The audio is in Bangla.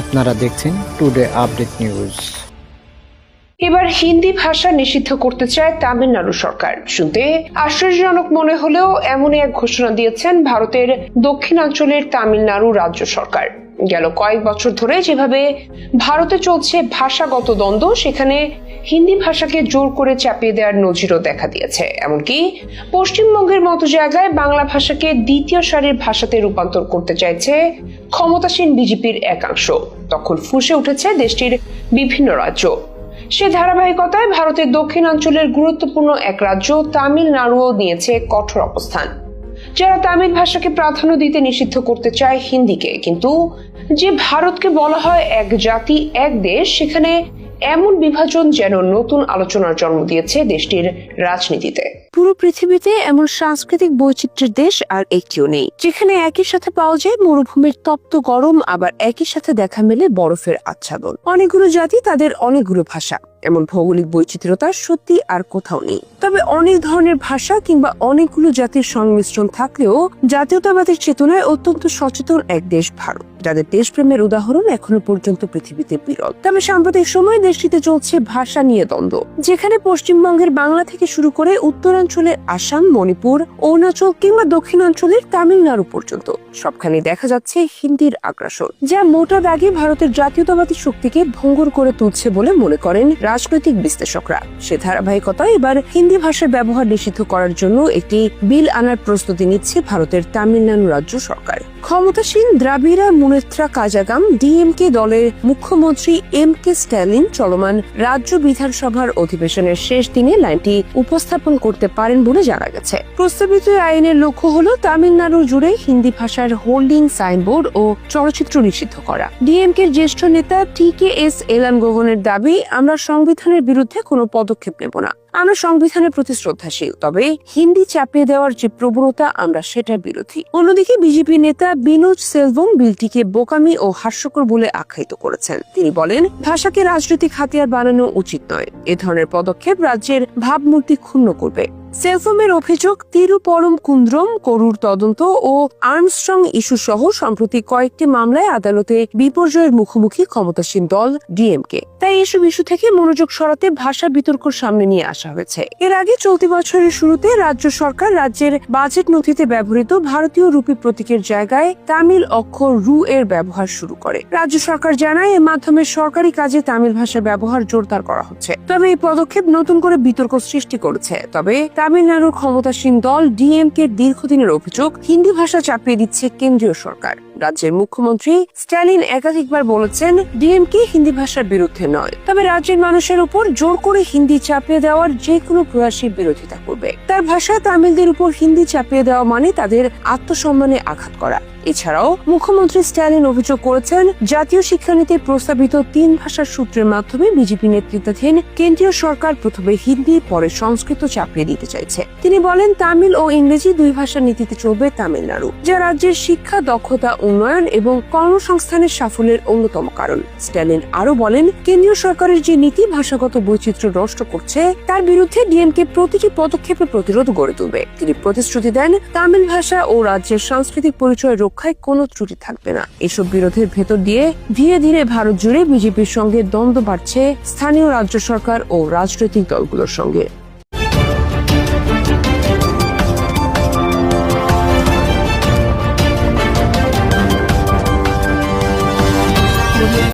আপনারা দেখছেন টুডে আপডেট নিউজ এবার হিন্দি ভাষা নিষিদ্ধ করতে চায় তামিলনাড়ু সরকার। শুনতে আশ্চর্যজনক মনে হলেও এমনই এক ঘোষণা দিয়েছেন ভারতের দক্ষিণাঞ্চলের তামিলনাড়ু রাজ্য সরকার। গেল কয়েক বছর ধরে যেভাবে ভারতে চলছে ভাষাগত দ্বন্দ্ব, সেখানে হিন্দি ভাষাকে জোর করে চাপিয়ে দেওয়ার নজিরও দেখা দিয়েছে। এমনকি পশ্চিমবঙ্গের মতো জায়গায় বাংলা ভাষাকে দ্বিতীয় সারির ভাষাতে রূপান্তর করতে চাইছে ক্ষমতাসীন বিজেপির একাংশ। তখন ফুসে উঠেছে দেশটির বিভিন্ন রাজ্য। সে ধারাবাহিকতায় ভারতের দক্ষিণাঞ্চলের গুরুত্বপূর্ণ এক রাজ্য তামিলনাড়ুও নিয়েছে কঠোর অবস্থান। যারা তামিল ভাষাকে প্রাধান্য দিতে নিষিদ্ধ করতে চায় হিন্দিকে, কিন্তু যে ভারতকে বলা হয় এক জাতি, এক দেশ, সেখানে এমন বিভাজন যেন নতুন আলোচনার জন্ম দিয়েছে দেশটির রাজনীতিতে। পুরো পৃথিবীতে এমন সাংস্কৃতিক বৈচিত্র্যের দেশ আর একটিও নেই, যেখানে একই সাথে পাওয়া যায় মরুভূমির তপ্ত গরম, আবার একই সাথে দেখা মেলে বরফের আচ্ছাদন। অনেকগুলো জাতি তাদের অনেকগুলো ভাষা। এমন ভৌগোলিক বৈচিত্র্যতা সত্যি আর কোথাও নেই। তবে অনেক ধরনের ভাষা কিংবা অনেকগুলো জাতির সংমিশ্রণ থাকলেও জাতীয়তাবাদের চেতনায় অত্যন্ত সচেতন এক দেশ ভারত, যাদের দেশপ্রেমের উদাহরণ এখনও পর্যন্ত পৃথিবীতে বিরল। তবে সাম্প্রতিক সময় দেশটিতে চলছে ভাষা নিয়ে দ্বন্দ্ব, যেখানে পশ্চিমবঙ্গের বাংলা থেকে শুরু করে উত্তরাঞ্চলের আসাম, মণিপুর, অরুণাচল কিংবা দক্ষিণাঞ্চলের তামিলনাড়ু পর্যন্ত। সবখানে দেখা যাচ্ছে হিন্দির আগ্রাসন, যা মোটা দাগে ভারতের জাতীয়তাবাদী শক্তিকে ভঙ্গুর করে তুলছে বলে মনে করেন রাজনৈতিক বিশ্লেষকরা। সে ধারাবাহিকতা এবার হিন্দি ভাষার ব্যবহার নিষিদ্ধ করার জন্য একটি বিল আনার প্রস্তুতি নিচ্ছে ভারতের তামিলনাড়ু রাজ্য সরকার। ক্ষমতাসীন দ্রাবিড়া মুনেত্রা কাজাগাম ডিএমকে দলের মুখ্যমন্ত্রী এম কে স্ট্যালিন চলমান রাজ্য বিধানসভার অধিবেশনের শেষ দিনে লাইনটি উপস্থাপন করতে পারেন বলে জানা গেছে। প্রস্তাবিত আইনের লক্ষ্য হল তামিলনাড়ু জুড়ে হিন্দি ভাষার হোল্ডিং সাইনবোর্ড ও চলচ্চিত্র নিষিদ্ধ করা। ডিএমকে জ্যেষ্ঠ নেতা টি কে এস এলানগোগনের দাবি, আমরা সংবিধানের বিরুদ্ধে কোনো পদক্ষেপ নেব না। আমরা সংবিধানের প্রতি শ্রদ্ধাশীল, তবে হিন্দি চাপিয়ে দেওয়ার যে প্রবণতা, আমরা সেটার বিরোধী। অন্যদিকে বিজেপি নেতা বিনোজ সেলভম বিলটিকে বোকামি ও হাস্যকর বলে আখ্যায়িত করেছেন। তিনি বলেন, ভাষাকে রাজনৈতিক হাতিয়ার বানানো উচিত নয়। এ ধরনের পদক্ষেপ রাজ্যের ভাবমূর্তি ক্ষুণ্ণ করবে। সেলফোমের অভিযোগ, তিরুপরম কুন্দ্রম, করুর তদন্ত ও আর্মস্ট্রং ইস্যু সহ সম্প্রতি কয়েকটি মামলায় আদালতে বিপর্যয়ের মুখোমুখি ক্ষমতাসীন দল ডিএমকে। তাই এসব ইস্যু থেকে মনোযোগ সরাতে ভাষা বিতর্ক সামনে নিয়ে আসা হয়েছে। এর আগে চলতি বছরের শুরুতে রাজ্য সরকার রাজ্যের বাজেট নথিতে ব্যবহৃত ভারতীয় রুপি প্রতীকের জায়গায় তামিল অক্ষর রু এর ব্যবহার শুরু করে। রাজ্য সরকার জানায়, এর মাধ্যমে সরকারি কাজে তামিল ভাষা ব্যবহার জোরদার করা হচ্ছে। তবে এই পদক্ষেপ নতুন করে বিতর্ক সৃষ্টি করেছে। তবে তামিলনাড়ুর ক্ষমতাসীন দল ডিএমকে দীর্ঘদিনের অভিযোগ হিন্দি ভাষা চাপিয়ে দিচ্ছে কেন্দ্রীয় সরকার। রাজ্যের মুখ্যমন্ত্রী স্ট্যালিন একাধিকবার বলেছেন, ডিএমকে হিন্দি ভাষার বিরুদ্ধে নয়। তবে রাজ্যের মানুষের উপর জোর করে হিন্দি চাপিয়ে দেওয়ার যে কোনো প্রয়াসের বিরোধিতা করবে। তার ভাষা তামিলদের উপর হিন্দি চাপিয়ে দেওয়া মানে তাদের আত্মসম্মানে আঘাত করা। এছাড়াও মুখ্যমন্ত্রী স্ট্যালিন অভিযোগ করেছেন, জাতীয় শিক্ষানীতি প্রস্তাবিত তিন ভাষার সূত্রের মাধ্যমে বিজেপি নেতৃত্বাধীন কেন্দ্রীয় সরকার প্রথমে হিন্দি, পরে সংস্কৃত চাপিয়ে দিতে চাইছে। তিনি বলেন, তামিল ও ইংরেজি দুই ভাষার নীতিতে চলবে তামিলনাড়ু, যা রাজ্যের শিক্ষা, দক্ষতা উন্নয়ন এবং কর্মসংস্থানের সাফল্যের অন্যতম কারণ। স্ট্যালিন আরও বলেন, কেন্দ্রীয় সরকারের যে নীতি, ভাষাগত বৈচিত্র্য নষ্ট করছে, তার বিরুদ্ধে ডিএমকে প্রতিটি পদক্ষেপে প্রতিরোধ গড়ে তুলবে। তিনি প্রতিশ্রুতি দেন, তামিল ভাষা ও রাজ্যের সাংস্কৃতিক পরিচয় রক্ষায় কোনো ত্রুটি থাকবে না। এসব বিরোধের ভেতর দিয়ে ধীরে ধীরে ভারত জুড়ে বিজেপির সঙ্গে দ্বন্দ্ব বাড়ছে স্থানীয় রাজ্য সরকার ও রাজনৈতিক দলগুলোর সঙ্গে।